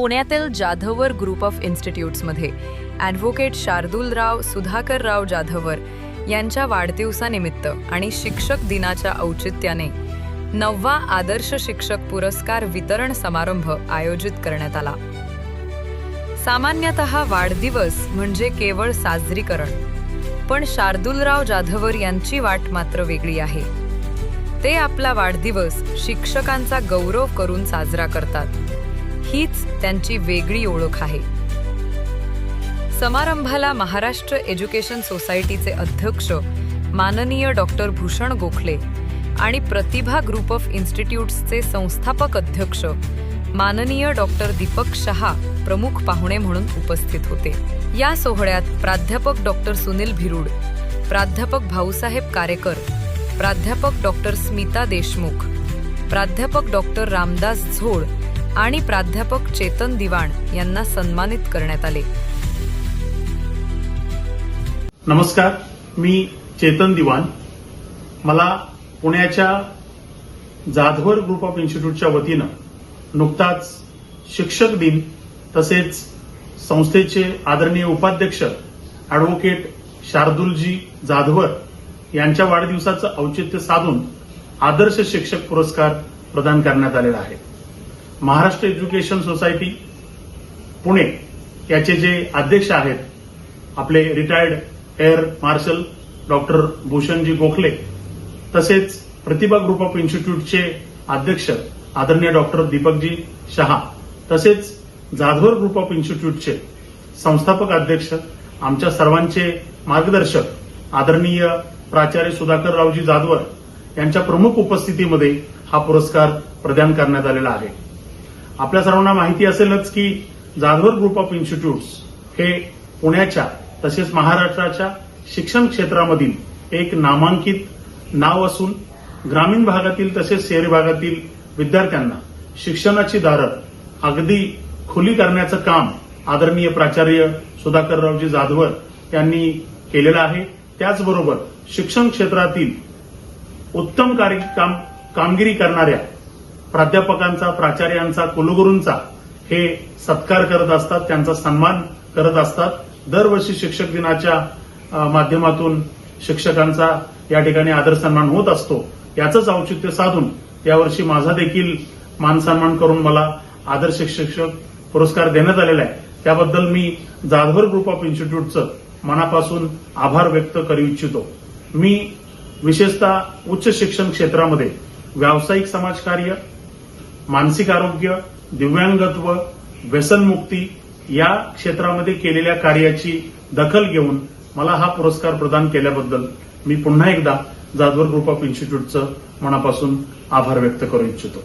पुण्यातील Jadhavar group of इन्स्टिट्यूट्समध्ये advocate Shardulrao Sudhakarrao Jadhavar यांच्या वाढदिवसानिमित्त आणि शिक्षक दिनाच्या औचित्याने नववा आदर्श शिक्षक पुरस्कार वितरण समारंभ आयोजित करण्यात आला. सामान्यतः वाढदिवस म्हणजे केवळ साजरीकरण पण शार्दूलराव जाधवर यांची वाट मात्र वेगळी आहे. ते आपला वाढदिवस शिक्षकांचा गौरव करून साजरा करतात. हीच त्यांची वेगळी ओळख आहे. समारंभाला महाराष्ट्र एज्युकेशन सोसायटीचे अध्यक्ष माननीय डॉक्टर भूषण गोखले आणि प्रतिभा ग्रुप ऑफ इन्स्टिट्यूट्सचे संस्थापक अध्यक्ष माननीय डॉक्टर दीपक शहा प्रमुख पाहुणे म्हणून उपस्थित होते. या सोहळ्यात प्राध्यापक डॉक्टर सुनील भिरुड प्राध्यापक भाऊसाहेब कारेकर प्राध्यापक डॉक्टर स्मिता देशमुख प्राध्यापक डॉक्टर रामदास झोळ आणि प्राध्यापक चेतन दिवाण यांना सन्मानित करण्यात आले. नमस्कार मी चेतन दिवान मला पुण्याच्या जाधवर ग्रुप ऑफ इन्स्टिट्यूटच्या वतीनं नुकताच शिक्षक दिन तसेच संस्थेचे आदरणीय उपाध्यक्ष ॲडव्होकेट शार्दुलजी जाधवर यांच्या वाढदिवसाचं औचित्य साधून आदर्श शिक्षक पुरस्कार प्रदान करण्यात आलेला आहे. महाराष्ट्र एज्युकेशन सोसायटी पुणे याचे जे अध्यक्ष आहेत आपले retired air marshal doctor Bhushanji Gokhale तसेच प्रतिभा ग्रुप ऑफ इन्स्टिट्यूटचे अध्यक्ष आदरणीय डॉक्टर दीपकजी शहा तसेच जाधवर ग्रुप ऑफ इन्स्टिट्यूटचे संस्थापक अध्यक्ष आमच्या सर्वांचे मार्गदर्शक आदरणीय प्राचार्य सुधाकररावजी जाधवर यांच्या प्रमुख उपस्थितीमध्ये हा पुरस्कार प्रदान करण्यात आलेला आहे. आपल्या सर्वांना माहिती असेलच की जाधवर ग्रुप ऑफ इन्स्टिट्यूट्स हे पुण्याच्या तसेच महाराष्ट्राच्या शिक्षण क्षेत्रामधील एक नामांकित नाव असून ग्रामीण भागातील तसेच शहरी भागातील विद्यार्थ्यांना शिक्षणाची दारं अगदी खुली करण्याचं काम आदरणीय प्राचार्य सुधाकररावजी जाधवर यांनी केलेलं आहे. त्याचबरोबर शिक्षण क्षेत्रातील उत्तम कार्य काम कामगिरी करणाऱ्या प्राध्यापकांचा प्राचार्यांचा कुलगुरूंचा हे सत्कार करत असतात त्यांचा सन्मान करत असतात. दरवर्षी शिक्षक दिनाच्या माध्यमातून शिक्षकांचा या ठिकाणी आदर सन्मान होत असतो. याचंच औचित्य साधून यावर्षी माझा देखील मान सन्मान करून मला आदर्श शिक्षक पुरस्कार देण्यात आलेला आहे. त्याबद्दल मी जाधवर ग्रुप ऑफ इन्स्टिट्यूटचं मनापासून आभार व्यक्त करू इच्छितो. मी विशेषतः उच्च शिक्षण क्षेत्रामध्ये व्यावसायिक समाजकार्य मानसिक आरोग्य दिव्यांगत्व व्यसनमुक्ती या क्षेत्रामध्ये केलेल्या कार्याची दखल घेऊन मला हा पुरस्कार प्रदान केल्याबद्दल मी पुन्हा एकदा जाधवर ग्रुप ऑफ इन्स्टिट्यूटचं मनापासून आभार व्यक्त करू इच्छितो.